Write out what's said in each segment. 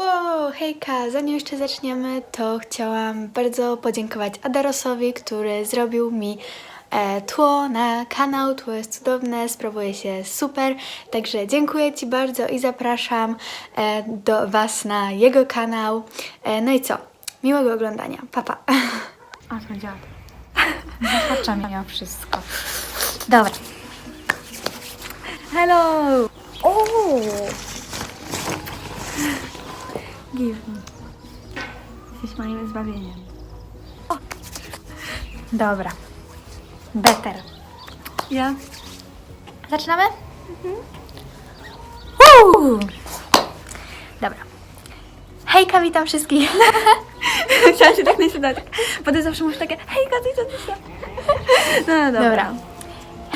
Wow, hejka! Zanim jeszcze zaczniemy, to chciałam bardzo podziękować Adarosowi, który zrobił mi e, tło na kanał. Tło jest cudowne, sprawuje się super. Także dziękuję Ci bardzo i zapraszam e, do Was na jego kanał. E, no i co? Miłego oglądania. Papa. Pa. A to dziad. Zahacza mnie o wszystko. Dobra. Hello! O! Give me. Jesteś moim zbawieniem. O! Dobra. Better. Ja. Zaczynamy? Woo! Dobra. Hejka, witam wszystkich. Chciałam się tak naśladować. Bo ty zawsze mówisz takie hejka, ty co ty? No, no dobra. Dobra.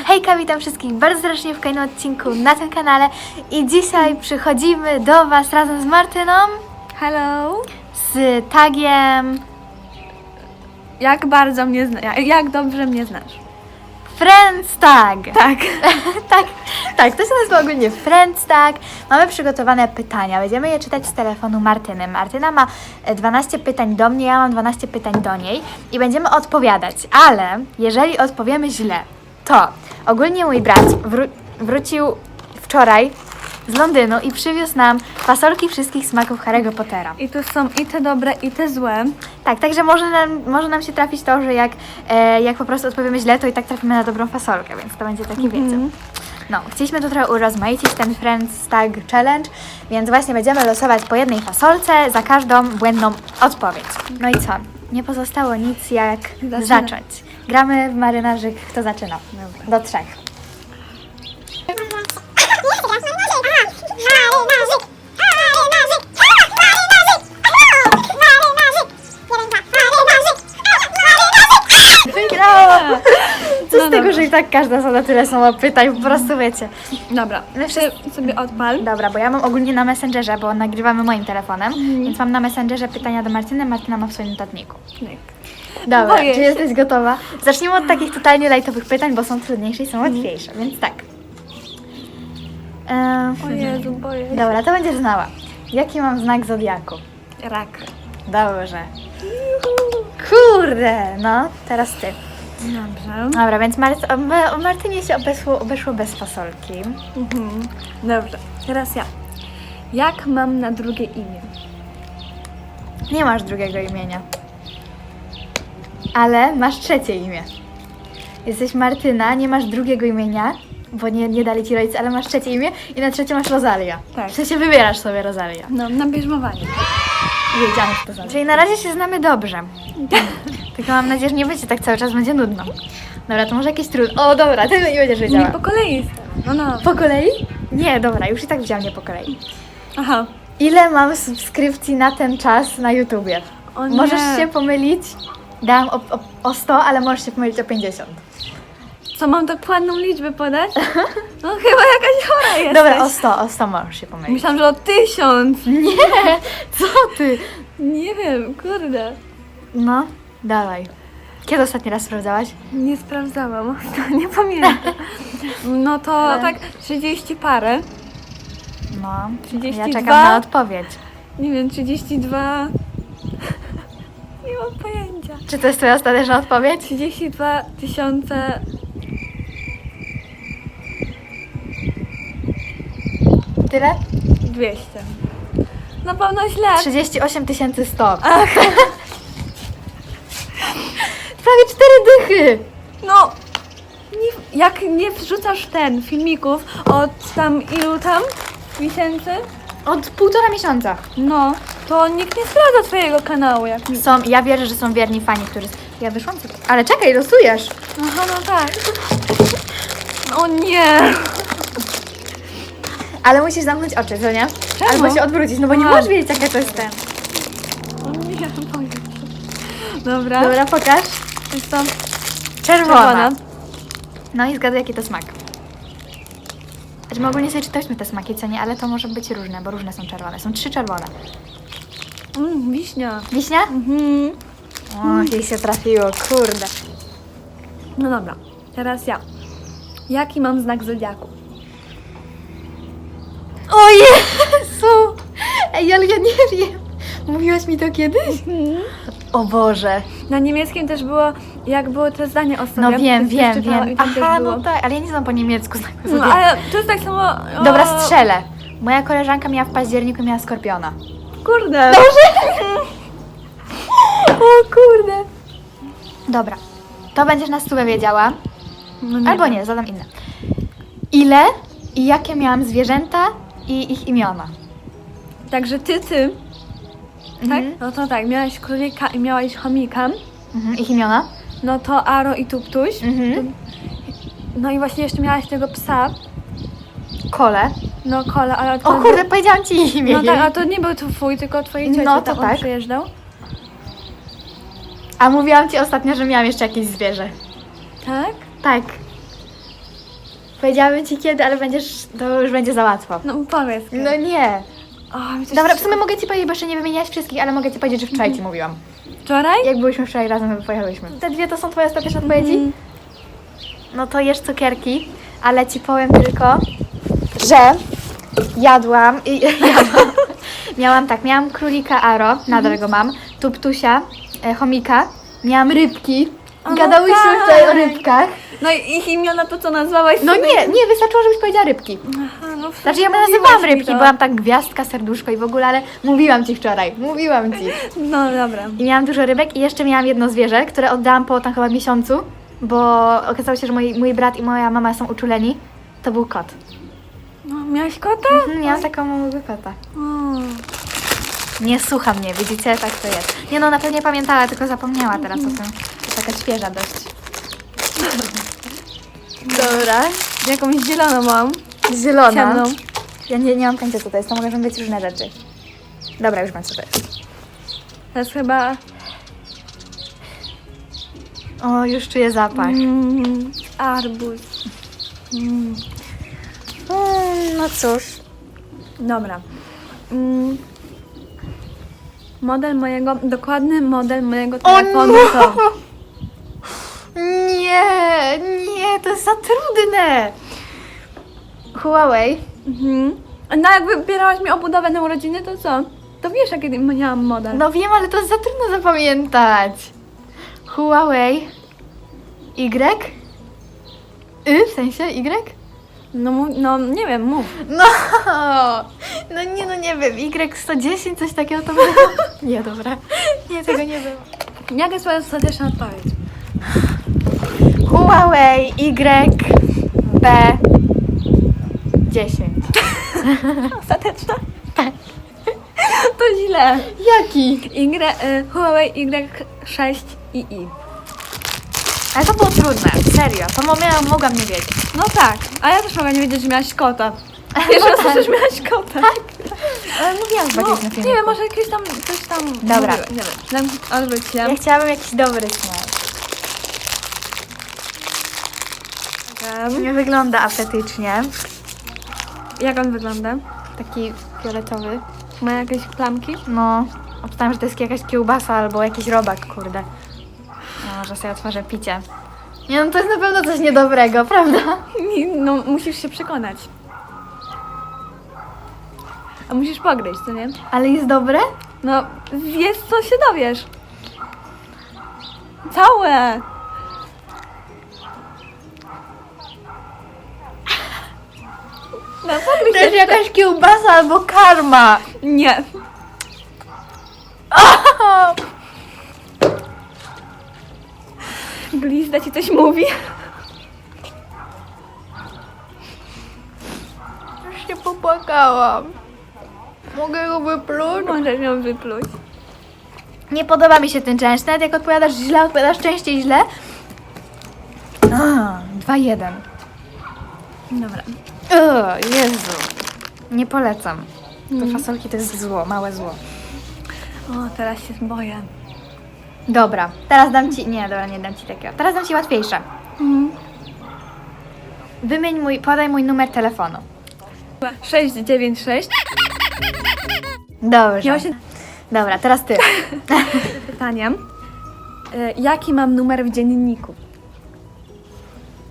Hejka, witam wszystkich bardzo serdecznie w kolejnym odcinku na tym kanale i dzisiaj przychodzimy do Was razem z Martyną Hello. z tagiem Jak bardzo mnie znasz, jak dobrze mnie znasz. Friends Tag. Tak. tak, tak, to się nazywa ogólnie Friends Tag. Mamy przygotowane pytania, będziemy je czytać z telefonu Martyny. Martyna ma e, 12 pytań do mnie, ja mam 12 pytań do niej i będziemy odpowiadać, ale jeżeli odpowiemy źle, to ogólnie mój brat wró- wrócił wczoraj z Londynu i przywiózł nam fasolki wszystkich smaków Harry'ego Pottera. I tu są i te dobre, i te złe. Tak, także może nam, może nam się trafić to, że jak, e, jak po prostu odpowiemy źle, to i tak trafimy na dobrą fasolkę, więc to będzie taki, wiecie. No, chcieliśmy to trochę urozmaicić, ten Friends Tag Challenge, więc właśnie będziemy losować po jednej fasolce za każdą błędną odpowiedź. No i co? Nie pozostało nic jak Zaczynać. zacząć. Gramy w marynarzyk, kto zaczyna? Do trzech. Co z tego, dobra. że i tak każda zada tyle samo pytań, po prostu wiecie. Dobra, ty sobie odpal. Dobra, bo ja mam ogólnie na Messengerze, bo nagrywamy moim telefonem, więc mam na Messengerze pytania do Martyny, Martyna ma w swoim notatniku. Dobra, Boję czy się. jesteś gotowa? Zacznijmy od takich totalnie lightowych pytań, bo są trudniejsze i są łatwiejsze, więc tak. Ehm, O Jezu, boję się. Dobra, to będziesz znała. Jaki mam znak zodiaku? Rak. Dobrze. Kurde, no, teraz ty. Dobrze. Dobra, więc Mart- o, o Martynie się obeszło, obeszło bez fasolki. Mhm. Dobrze, teraz ja. Jak mam na drugie imię? Nie masz drugiego imienia. Ale masz trzecie imię. Jesteś Martyna, nie masz drugiego imienia, bo nie, nie dali ci rodzice, ale masz trzecie imię i na trzecie masz Rosalia. Tak. W sensie wybierasz sobie Rosalia. No, na bierzmowanie. Wiedziałam, że to znaczy. Czyli na razie się znamy dobrze. Tylko mam nadzieję, że nie będzie tak cały czas, będzie nudno. Dobra, to może jakieś trudne. O, dobra, tego nie będziesz wiedziała. Nie po kolei. No, no. Po kolei? Nie, dobra, już i tak widziałam nie po kolei. Aha. Ile mam subskrypcji na ten czas na YouTubie? O nie. Możesz się pomylić. Dałam o, o, o 100, ale możesz się pomylić o 50. Co, mam dokładną liczbę podać? No chyba jakaś chora jesteś. Dobra, o 100, o 100 możesz się pomylić. Myślałam, że o tysiąc. Nie, co ty? Nie wiem, kurde. No, dawaj. Kiedy ostatni raz sprawdzałaś? Nie sprawdzałam, nie pamiętam. No to Ale- tak 30 parę. No, 32? ja czekam na odpowiedź. Nie wiem, 32. Nie mam pojęcia. Czy to jest twoja ostateczna odpowiedź? 32 tysiące. Tyle? 200. Na pewno źle. 38 100. Ach, Prawie 4 dychy! no. Nie, jak nie wrzucasz ten filmików od tam ilu tam miesięcy, Od półtora miesiąca. no, to nikt nie sprawdza twojego kanału. Jak... Są, ja wierzę, że są wierni fani, którzy... Ja wyszłam sobie. Ale czekaj, losujesz. Aha, no tak. O nie. Ale musisz zamknąć oczy, co nie? Czemu? Albo się odwrócić, no bo nie A. możesz wiedzieć, jaka to jest ten. O nie, boję się. Dobra. Dobra, pokaż. Jest to Czerwona. czerwona. No i zgaduj, jakie to smak. Znaczy, my ogólnie sobie czytałyśmy te smaki, co nie? Ale to może być różne, bo różne są czerwone. Są trzy czerwone. Mm, wiśnia. Wiśnia? Mhm. O, jej się trafiło, kurde. No dobra, teraz ja. Jaki mam znak zodiaku? O Jezu! Ej, ale ja nie wiem. Mówiłaś mi to kiedyś? O Boże. Na niemieckim też było, jak było to zdanie o sobie. No wiem, to wiem, wiem. I tam Aha, było. no tak, ale ja nie znam po niemiecku. znaku No, zodiaku. ale to jest tak samo... O, Dobra, strzelę. Moja koleżanka miała w październiku miała skorpiona. Kurde. O kurde. Dobra. To będziesz na stówę wiedziała. No Albo wiem. nie, zadam inne. Ile i jakie miałam zwierzęta i ich imiona? Także ty, ty, tak? Mhm. No to tak, miałaś królika i miałaś chomika. Mhm. Ich imiona? No to Aro i Tuptuś. Mhm. No i właśnie jeszcze miałaś tego psa. Kole. No kole, ale to... O kurde, powiedziałam ci imię. No tak, a to nie był twój, tylko twojej cioci. No to tam on tak. przyjeżdżał. A mówiłam ci ostatnio, że miałam jeszcze jakieś zwierzę. Tak? Tak. Powiedziałabym ci kiedy, ale będziesz, to już będzie za łatwo. No powiedz. No nie. O, mi coś Dobra, w sumie mogę ci powiedzieć, bo jeszcze nie wymieniałaś wszystkich, ale mogę ci powiedzieć, że wczoraj ci mówiłam. Wczoraj? Jak byłyśmy wczoraj razem, pojechałyśmy. Te dwie to są twoje ostateczne odpowiedzi? Mhm. No to jesz cukierki, ale ci powiem tylko, że jadłam i jadłam. Miałam tak, miałam królika Aro, nadal go mam, tuptusia, e, chomika, miałam rybki. O, no Gadałyśmy tak. wczoraj o rybkach. No i ich imiona to co nazwałaś? No sobie? nie, nie, wystarczyło, żebyś powiedziała rybki. Aha, no Znaczy ja nazywałam mówiłaś mi rybki, to. byłam tak gwiazdka, serduszko i w ogóle, ale mówiłam ci wczoraj, mówiłam ci. No dobra. I miałam dużo rybek i jeszcze miałam jedno zwierzę, które oddałam po tam chyba miesiącu, bo okazało się, że mój, mój brat i moja mama są uczuleni. To był kot. No, miałaś kota? Mhm, miałam taką małego kota. Nie słucha mnie, widzicie? Tak to jest. Nie no, na pewno pamiętała, tylko zapomniała teraz o tym. To taka świeża dość. Dobra. Jakąś zieloną mam. Zielona. Ciemną. Ja nie, nie mam pojęcia co to jest, to mogą być różne rzeczy. Dobra, już wiem co to jest. To jest chyba... O, już czuję zapach. Mm, arbuz. Mm. Mm, no cóż. Dobra. Mm. Model mojego, dokładny model mojego telefonu to... Nie, nie, to jest za trudne. Huawei. Mhm. No jak wybierałaś mi obudowę na urodziny, to co? To wiesz, jaki miałam model. No wiem, ale to jest za trudno zapamiętać. Huawei. Y? Y w sensie Y? No, mów- no nie wiem, mów. No, no nie, no nie wiem. Y110, coś takiego to było. Nie, dobra. Nie, tego nie było. Jaka jest twoja ostateczna odpowiedź? Huawei Y B 10. Ostateczna? To źle. Jaki? Y, y, Huawei Y6 II. Ale to było trudne, serio. To mo- mogłam nie wiedzieć. No tak, a ja też mogę nie wiedzieć, że miałaś kota. Pierwszy raz że miałaś kota. Ale mówiłam chyba No, gdzieś na nie wiem, może jakieś tam, coś tam Dobra. mówiłeś. Nie wiem, się. Ja chciałabym jakiś dobry śmiech. Nie wygląda apetycznie. Jak on wygląda? Taki fioletowy. Ma jakieś plamki? No, obstałem, że to jest jakaś kiełbasa albo jakiś robak, kurde. No, może sobie otworzę picie. Nie no, to jest na pewno coś niedobrego, prawda? No, musisz się przekonać. A musisz pogryźć, co nie? Ale jest dobre? No, wiesz, co się dowiesz. Całe! No, To jest jakaś kiełbasa albo karma. Nie. Glizda ci coś mówi? Już się popłakałam. Mogę go wypluć? Możesz ją wypluć. Nie podoba mi się ten challenge. Nawet jak odpowiadasz źle, odpowiadasz częściej źle. A, 2-1. Dobra. O, Jezu. Nie polecam. To fasolki to jest zło, małe zło. O, teraz się boję. Dobra, teraz dam ci. Nie, dobra, nie dam ci takiego. Teraz dam ci łatwiejsze. Wymień mój, podaj mój numer telefonu. 696. Dobrze. Miało się Dobra, teraz ty. pytanie. Y, Jaki mam numer w dzienniku?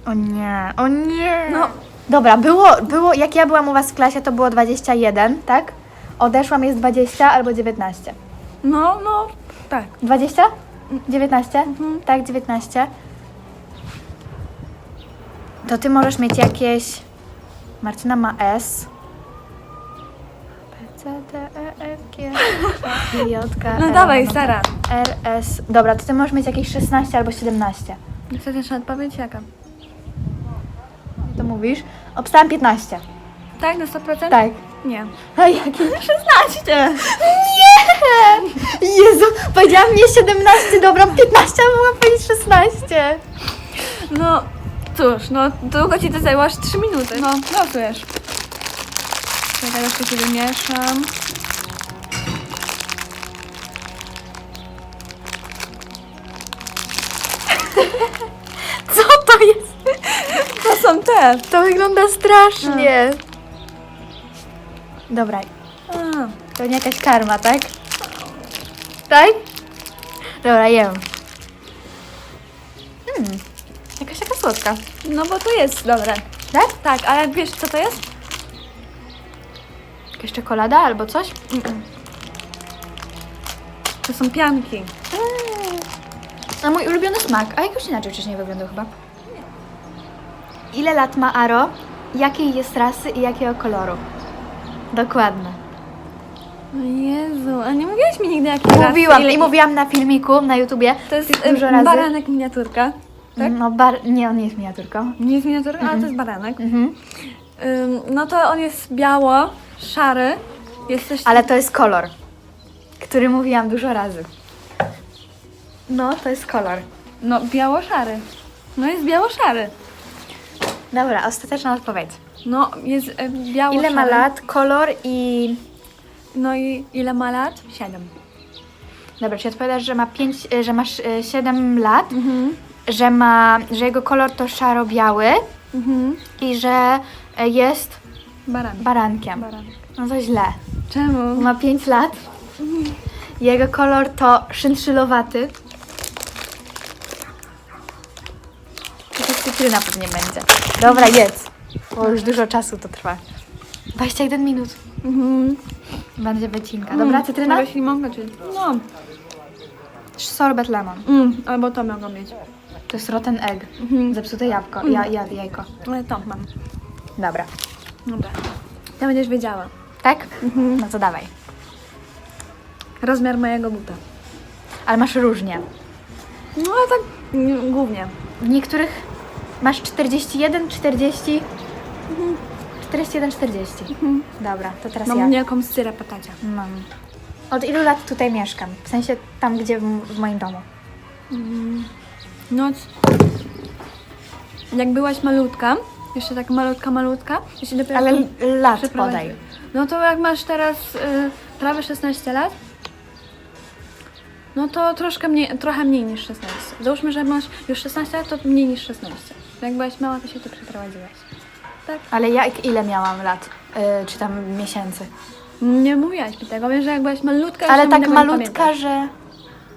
O nie, o nie. No. Dobra, było, było, jak ja byłam u was w klasie, to było 21, tak? odeszłam jest 20 albo 19. No, no, tak. 20? 19? Tak, 19. To ty możesz mieć jakieś. Martyna ma S. P, C, D, E, F, G, H, I, J, K, No L, dawaj, Sara. R, S. Dobra, to ty możesz mieć jakieś 16 albo 17. Ostateczna odpowiedź jaka? To mówisz? Obstałam 15. Tak, na 100%? Tak. Nie. A jaki? 16! Nie! Jezu, powiedziałam nie 17, dobra, 15, a mogłam powiedzieć 16. No, cóż, no długo ci to zajęło aż 3 minuty. No, losujesz. Czekaj, jeszcze się wymieszam. są te. To wygląda strasznie. Dobra, A, to nie jakaś karma, tak? Tak? Dobra, jem. Hmm, jakaś taka słodka. no bo to jest dobre. Tak? Tak, ale wiesz co to jest? Jakaś czekolada albo coś? To są pianki. A mój ulubiony smak. A jakoś inaczej wcześniej wyglądał chyba. Ile lat ma Aro? Jakiej jest rasy i jakiego koloru? Dokładnie. O Jezu, a nie mówiłaś mi nigdy jakiej rasy? Mówiłam Ile- i mówiłam na filmiku na YouTubie. To jest dużo razy. baranek miniaturka. tak? No bar... Nie, on nie jest miniaturką. Nie jest miniaturka, ale to jest baranek. Mhm. Ym, no to on jest biało, szary. Jest też... Ale to jest kolor, który mówiłam dużo razy. No, to jest kolor. No, biało-szary. No jest biało-szary. Dobra, ostateczna odpowiedź. No, jest e, biało Ile ma lat, kolor i... No i ile ma lat? Siedem. Dobra, czy odpowiadasz, że ma pięć, że masz 7 lat, Mhm. że ma, że jego kolor to szaro-biały Mhm. i że e, jest Baranek. barankiem. Baranek. No to źle. Czemu? Ma 5 lat. Jego kolor to szynszylowaty. Cytryna pewnie będzie. Dobra, jedz. Bo już dużo czasu to trwa. 21 minut. Mhm. Będzie wycinka. Dobra, cytryna? Jakaś limonka czy... No. Sorbet lemon. Mm, albo to mogą mieć. To jest rotten egg. Mhm. Zepsute jabłko. Ja, ja, jajko. Ale to mam. Dobra. Dobra. To będziesz wiedziała. Tak? Mhm. No to dawaj. Rozmiar mojego buta. Ale masz różnie. No ale tak mm, głównie. W niektórych masz 41, 40... 41, 40. Dobra, to teraz Mam ja. niejaką syrę patacia. Mam. Od ilu lat tutaj mieszkam? W sensie tam, gdzie w, w moim domu. No, c- jak byłaś malutka, jeszcze tak malutka, malutka, się dopiero Ale lat podaj. No to jak masz teraz y, prawie 16 lat, no to troszkę mniej, trochę mniej niż 16. Załóżmy, że masz już 16 lat, to mniej niż 16. Jak byłaś mała, to się tu przeprowadziłaś. Tak? Ale jak ile miałam lat? Y, czy tam miesięcy? Nie mówiłaś mi tego, wiem, że jak byłaś malutka, Ale już tak tego nie malutka, pamiętasz. że...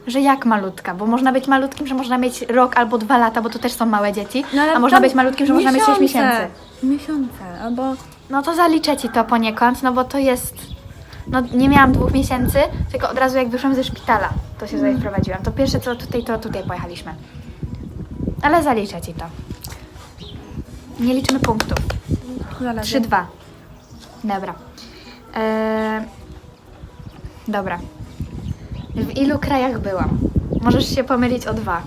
Że jak malutka? Bo można być malutkim, że można mieć rok albo dwa lata, bo to też są małe dzieci. No, ale a można tam być malutkim, że można mieć 6 miesięcy. Miesiące, albo... No to zaliczę ci to poniekąd, no bo to jest. No nie miałam dwóch miesięcy, tylko od razu jak wyszłam ze szpitala, to się tutaj wprowadziłam. To pierwsze co tutaj, to tutaj pojechaliśmy. Ale zaliczę ci to. Nie liczymy punktów. Zaraz. 3-2. Dobra. Eee, dobra. W ilu krajach byłam? Możesz się pomylić o dwa.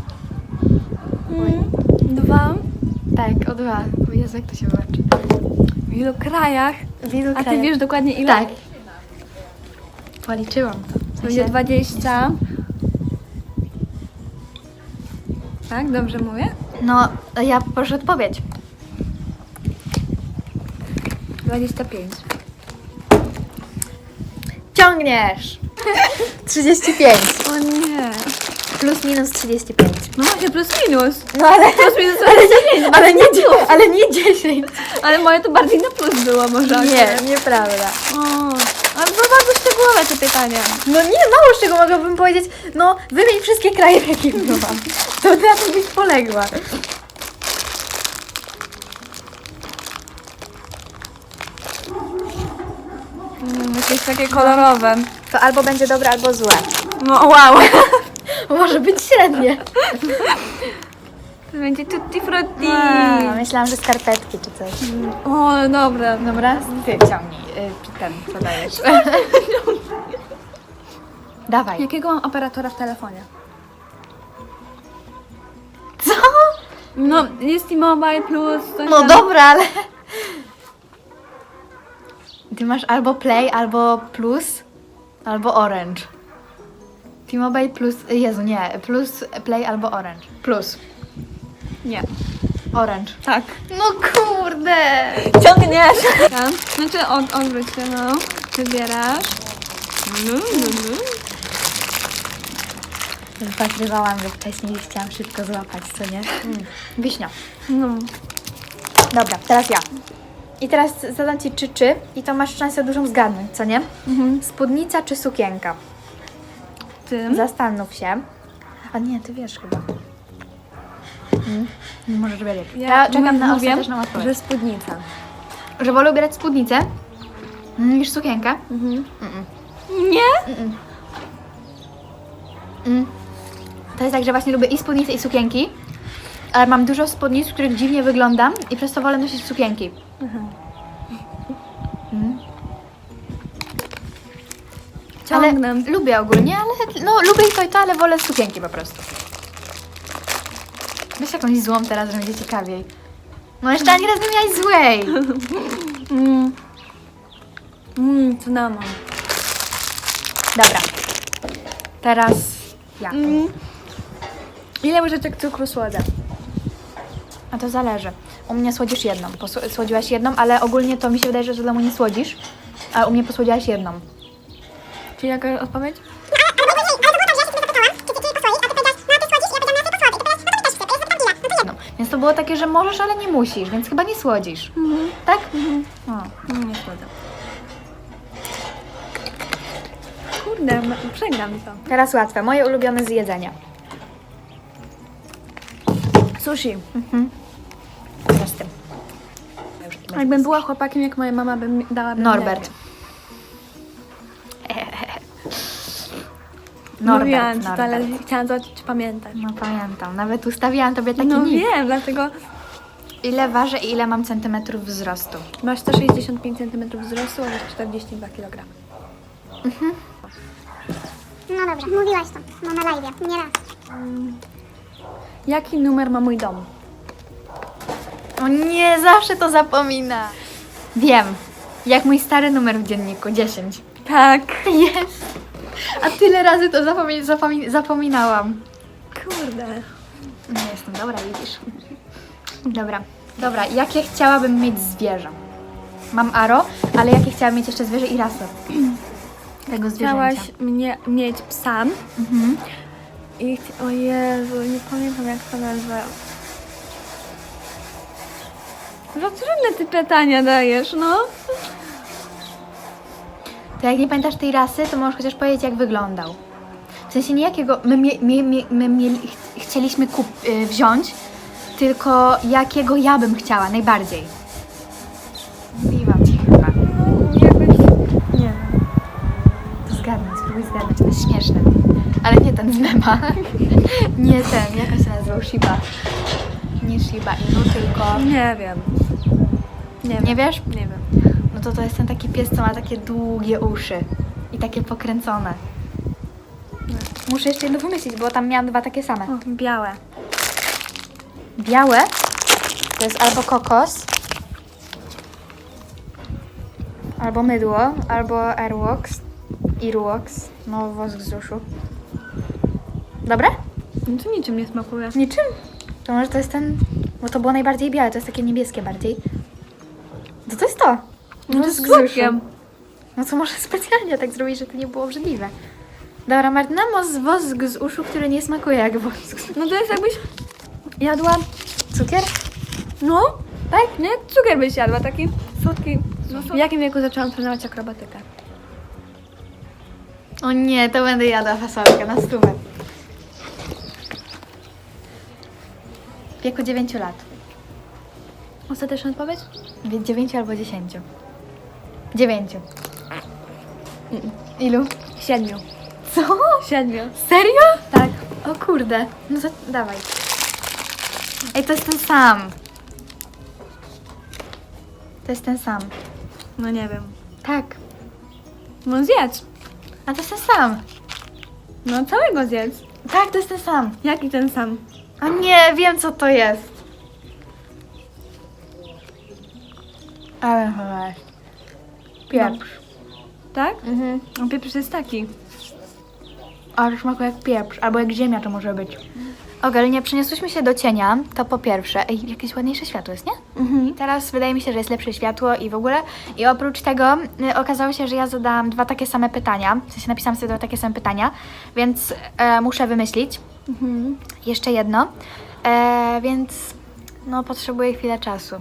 Mm, Dwa. Tak, o dwa. O Jezu, jak to się wyłączy? W ilu krajach? W ilu A ty krajach? wiesz dokładnie ile? Tak. Policzyłam to. W To będzie sensie- 20. Tak, dobrze mówię? No, ja proszę odpowiedź. 25. Ciągniesz! 35. O nie. Plus minus 35. No właśnie, plus minus. No ale... Plus minus Ale 29. nie, ale nie, ale nie 10. Ale moje to bardziej na plus było może. Nie, nieprawda. O, ale to bardzo szczegółowe te pytania. No nie, mało z czego mogłabym powiedzieć. No, wymień wszystkie kraje, w jakich byłam. To na tym byś poległa. Takie kolorowe. To albo będzie dobre, albo złe. No wow. Może być średnie. To będzie tutti frutti. A, myślałam, że skarpetki czy coś. O, dobra. Dobra, ty ciągnij. Y, ten, co dajesz? Dawaj. Jakiego mam operatora w telefonie? Co? No, jest T-Mobile Plus. coś No tam. dobra, ale... Ty masz albo Play, albo Plus, albo Orange. T-Mobile Plus... Jezu, nie. Plus, Play albo Orange. Plus. Nie. Orange. Tak. No kurde! Ciągniesz. Tam. Znaczy, od, odwróć się, no. Wybierasz. No, no, no. Wypatrywałam, że wcześniej chciałam szybko złapać, co nie? Wiśnia. No. Dobra, teraz ja. I teraz zadam Ci czy czy i to masz szansę dużą zgadnąć, co nie? Mhm. Spódnica czy sukienka? Tym. Zastanów się. A nie, Ty wiesz chyba. Hmm? Nie możesz wiedzieć. Ja, czekam na mówię, ostateczną odpowiedź. że spódnica. Że wolę ubierać spódnicę mm, niż sukienkę? Mhm. Nie? Mm. To jest tak, że właśnie lubię i spódnice, i sukienki, ale mam dużo spódnic, w których dziwnie wyglądam i przez to wolę nosić sukienki. Mhm. Mm. Ciągnę. Ale lubię ogólnie, ale no lubię i to i to, ale wolę sukienki po prostu. Weź jakąś złą teraz, że będzie ciekawiej. No jeszcze ani razu nie miałaś złej. Mm. Mmm, cynamon. Dobra. Teraz ja. Mm. Ile łyżeczek cukru słodzę? A to zależy. U mnie słodzisz jedną. Posł- słodziłaś jedną, ale ogólnie to mi się wydaje, że do domu nie słodzisz. A u mnie posłodziłaś jedną. Czyli jaka odpowiedź? No. Więc to było takie, że możesz, ale nie musisz, więc chyba nie słodzisz. Tak? O. No, nie słodzę. Kurde, m- przegram to. Teraz łatwe. Moje ulubione z jedzenia. Sushi. Mhm. Teraz ty. Ja już nie Jakbym była chłopakiem, jak moja mama by mi dała Norbert. Norbert, Norbert, Mówiłam ci to, ale Norbert. chciałam zobaczyć, czy pamiętasz. No pamiętam. Nawet ustawiałam tobie taki No nick. wiem, dlatego Ile ważę i ile mam centymetrów wzrostu. masz 165 cm wzrostu, a masz 42 kg. No dobrze, mówiłaś to. No na live, nie raz. Jaki numer ma mój dom? O nie, zawsze to zapomina. Wiem. Jak mój stary numer w dzienniku, 10. Tak. Jest. A tyle razy to zapomi- zapomi- zapominałam. Kurde. Nie jestem dobra, widzisz. Dobra, dobra. Jakie chciałabym mieć zwierzę? Mam aro, ale jakie chciałabym mieć jeszcze zwierzę i rasę? Tego zwierzęcia. Chciałaś mnie mieć psa Mhm. I chci- o Jezu, nie pamiętam jak to nazwa. Za trudne ty pytania dajesz, no. To jak nie pamiętasz tej rasy, to możesz chociaż powiedzieć, jak wyglądał. W sensie nie jakiego my, mie, mie, mie, my mieli, ch- chcieliśmy kup, y, wziąć, tylko jakiego ja bym chciała najbardziej. Mówiłam ci chyba. No, jakoś, nie wiem. To zgadnij, spróbuj zgadnąć, to jest śmieszne. Ale nie ten z mema. nie ten, jak się nazywał? Shiba. Nie Shiba Inu, tylko... Nie wiem. Nie wiem. Nie wiesz? Nie wiem. No to to jest ten taki pies, co ma takie długie uszy i takie pokręcone. Muszę jeszcze jedno wymyślić, bo tam miałam dwa takie same. O, białe. Białe to jest albo kokos, albo mydło, albo airwax, earwax, no wosk z uszu. Dobre? No to niczym nie smakuje. Niczym. To może to jest ten, bo to było najbardziej białe, to jest takie niebieskie bardziej. To to jest to. No to z z cukrem. No co może specjalnie tak zrobić, że to nie było obrzydliwe. Dobra, Martyna, mos wosk z uszu, który nie smakuje jak wosk. No to jest jakbyś jadła, Cukier? no, tak, nie? Cukier byś jadła, taki słodki. No, w jakim wieku zaczęłam trenować akrobatykę? O nie, to będę jadła fasolkę na stówę. W wieku 9 lat. Ostateczna odpowiedź? Wie- 9 albo 10. 9. Ilu? Siedmiu. Co? Siedmiu. Serio? Tak. O kurde. No to dawaj. Ej, to jest ten sam. To jest ten sam. No nie wiem. Tak. No zjedz. A to jest ten sam. No całego zjedz. Tak, to jest ten sam. Jaki ten sam? A nie, wiem co to jest. Ale jest. Pieprz. Tak? Mhm. No pieprz jest taki. Ale smakuje jak pieprz, albo jak ziemia to może być. Ogólnie przeniosłyśmy się do cienia, to po pierwsze. Ej, jakieś ładniejsze światło jest, nie? Mhm. Teraz wydaje mi się, że jest lepsze światło i w ogóle. I oprócz tego y, okazało się, że ja zadałam dwa takie same pytania. W sensie napisałam sobie dwa takie same pytania, więc e, muszę wymyślić Mhm. jeszcze jedno. E, więc no potrzebuję chwilę czasu.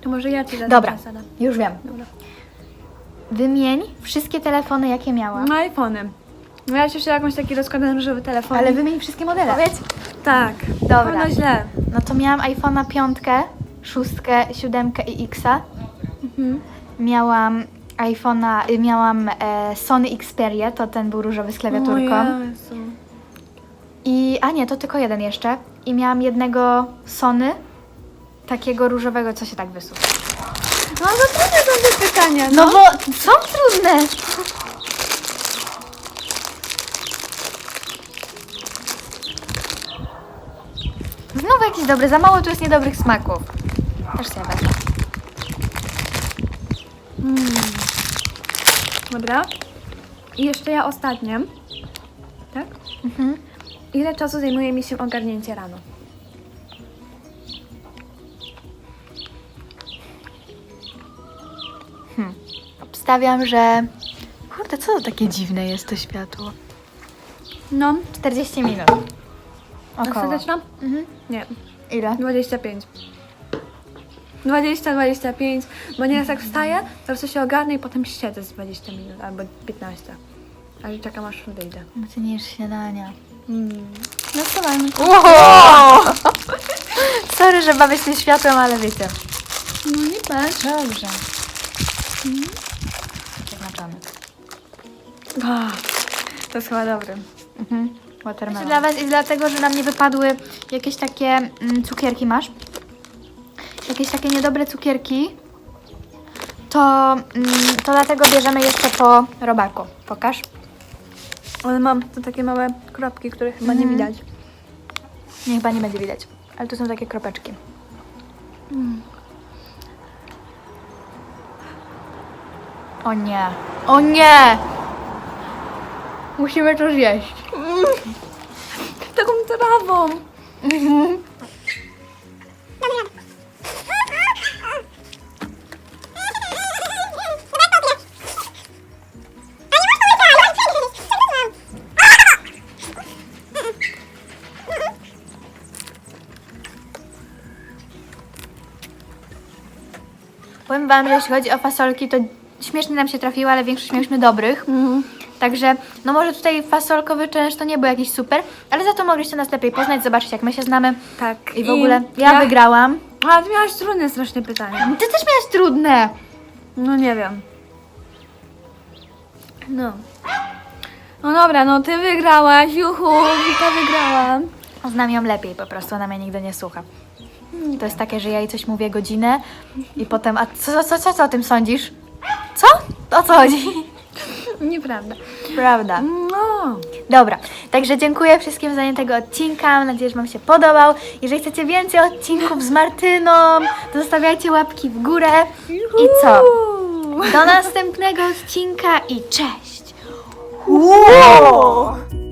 To może ja ci zadam Dobra, zadam. już wiem. Dobra. Wymień wszystkie telefony, jakie miałam. No iPhony. Miałaś jeszcze jakąś taki rozkładany różowy telefon? Ale wymień wszystkie modele. Powiedz. Tak. Dobra. No źle. No to miałam iPhone'a 5, 6, 7 i X'a. Mhm. Miałam iPhone'a, y, miałam e, Sony Xperia, to ten był różowy z klawiaturką. O Jezu. I, a nie, to tylko jeden jeszcze. I miałam jednego Sony, takiego różowego, co się tak wysuwa. No to trudne są te pytania, No bo są trudne. Dobre, za mało tu jest niedobrych smaków. Też sobie wezmę. Mm. Dobra. I jeszcze ja ostatnie. Tak? Mhm. Ile czasu zajmuje mi się ogarnięcie rano? Obstawiam, że... Kurde, co to takie dziwne jest to światło? No. 40 minut. Około. Ostateczna? Mhm. Nie. Ile? 25. 20, 25, bo nieraz jak wstaję, to co się ogarnę i potem siedzę z 20 minut albo 15. Ale czekam aż wyjdę. Bo ty nie jesz śniadania. Mm. No wstawajmy. Sorry, że bawię się światłem, ale wiecie. No nie patrz. Dobrze. Zaznaczamy. To jest chyba dobry. Mhm. Watermelon. Dla Was i dlatego, że nam nie wypadły jakieś takie mm, cukierki masz. Jakieś takie niedobre cukierki. To, mm, to dlatego bierzemy jeszcze po robaku. Pokaż. Ale mam tu takie małe kropki, które chyba nie Mhm. widać. Nie, chyba nie będzie widać. Ale tu są takie kropeczki. O nie. O nie! Musimy to zjeść. Taką trawą. Powiem Wam, że jeśli chodzi o fasolki, to śmiesznie nam się trafiły, ale większość miałyśmy dobrych. Także, no może tutaj fasolkowy challenge to nie był jakiś super, ale za to mogliście nas lepiej poznać, zobaczyć jak my się znamy. Tak. I w ogóle ja, wygrałam. A, ty miałaś trudne strasznie pytania. Ty też miałaś trudne. No nie wiem. No. No dobra, no ty wygrałaś, juhu, Wika wygrała. Znam ją lepiej po prostu, ona mnie nigdy nie słucha. To jest takie, że ja jej coś mówię godzinę i potem, a co, co, co, co o tym sądzisz? Co? O co chodzi? Nieprawda. Prawda. No. Dobra, także dziękuję wszystkim za nie tego odcinka. Mam nadzieję, że Wam się podobał. Jeżeli chcecie więcej odcinków z Martyną, to zostawiajcie łapki w górę. I co? Do następnego odcinka i cześć! Wow!